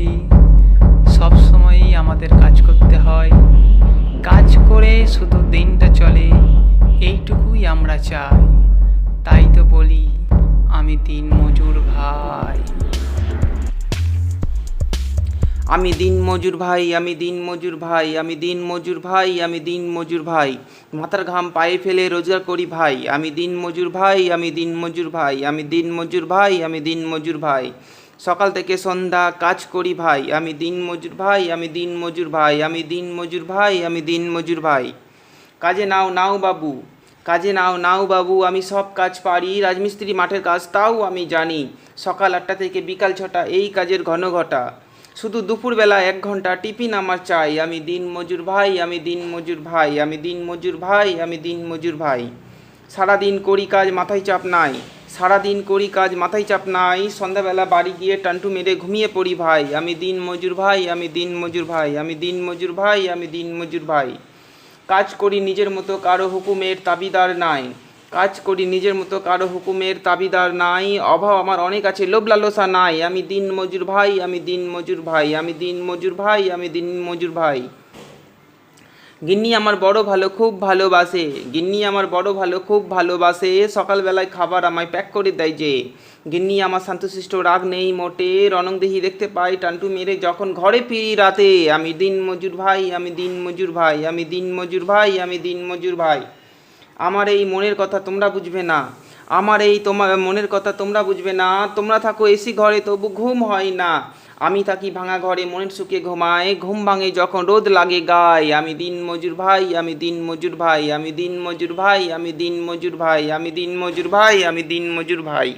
ছুটি সব সময়ই আমাদের কাজ করতে হয়। কাজ করে শুধু দিনটা চলে, এইটুকুই আমরা চাই। তাই তো বলি, আমি দিন মজুর ভাই। আমি দিন মজুর ভাই, আমি দিন মজুর ভাই, আমি দিন মজুর ভাই, আমি দিন মজুর ভাই। মাথার ঘাম পায়ে ফেলে রোজগার করি ভাই। আমি দিন মজুর ভাই, আমি দিন মজুর ভাই, আমি দিন মজুর ভাই, আমি দিন মজুর ভাই। সকাল থেকে সন্ধ্যা কাজ করি ভাই, আমি দিন মজুর ভাই, আমি দিন মজুর ভাই, আমি দিন মজুর ভাই, আমি দিন মজুর ভাই। কাজে নাও নাও বাবু, কাজে নাও নাও বাবু, আমি সব কাজ পারি, রাজমিস্ত্রি মাঠের কাজ তাও আমি জানি, সকাল আটটা থেকে বিকাল ছটা, এই কাজের ঘন ঘটা। শুধু দুপুরবেলা এক ঘণ্টা টিফিন আমার চাই, আমি দিন মজুর ভাই, আমি দিন মজুর ভাই, আমি দিন মজুর ভাই, আমি দিন মজুর ভাই। সারাদিন করি কাজ, মাথায় চাপ নাই। সারাদিন করি কাজ, মাথায় চাপ নাই। সন্ধ্যাবেলা বাড়ি গিয়ে টান্টু মেরে ঘুমিয়ে পড়ি ভাই। আমি দিন মজুর ভাই, আমি দিন মজুর ভাই, আমি দিন মজুর ভাই, আমি দিন মজুর ভাই। কাজ করি নিজের মতো, কারও হুকুমের তাবিদার নাই। কাজ করি নিজের মতো, কারও হুকুমের তাবিদার নাই। অভাব আমার অনেক আছে, লোভ লালসা নাই। আমি দিন মজুর ভাই, আমি দিন মজুর ভাই, আমি দিন মজুর ভাই, আমি দিন মজুর ভাই। গিন্নি আমার বড় ভালো, খুব ভালোবাসে। গিন্নি আমার বড় ভালো, খুব ভালোবাসে। সকালবেলায় খাবার আমায় প্যাক করে দেয় যে। গিন্নি আমার শান্তশিষ্ট, রাগ নেই মোটে। রণংদেহি দেখতে পাই টান্টু মেরে যখন ঘরে ফিরি রাতে। আমি দিন মজুর ভাই, আমি দিন মজুর ভাই, আমি দিন মজুর ভাই, আমি দিন মজুর ভাই। আমার এই মনের কথা তোমরা বুঝবে না। আমার এই তোমার মনের কথা তোমরা বুঝবে না। তোমরা থাকো এসি ঘরে, তবু ঘুম হয় না। আমি থাকি ভাঙা ঘরে, মনের সুখে ঘুমায়, ঘুম ভাঙে যখন রোদ লাগে গায়ে। আমি দিন মজুর ভাই, আমি দিন মজুর ভাই, আমি দিন মজুর ভাই, আমি দিন মজুর ভাই, আমি দিন মজুর ভাই, আমি দিন মজুর ভাই।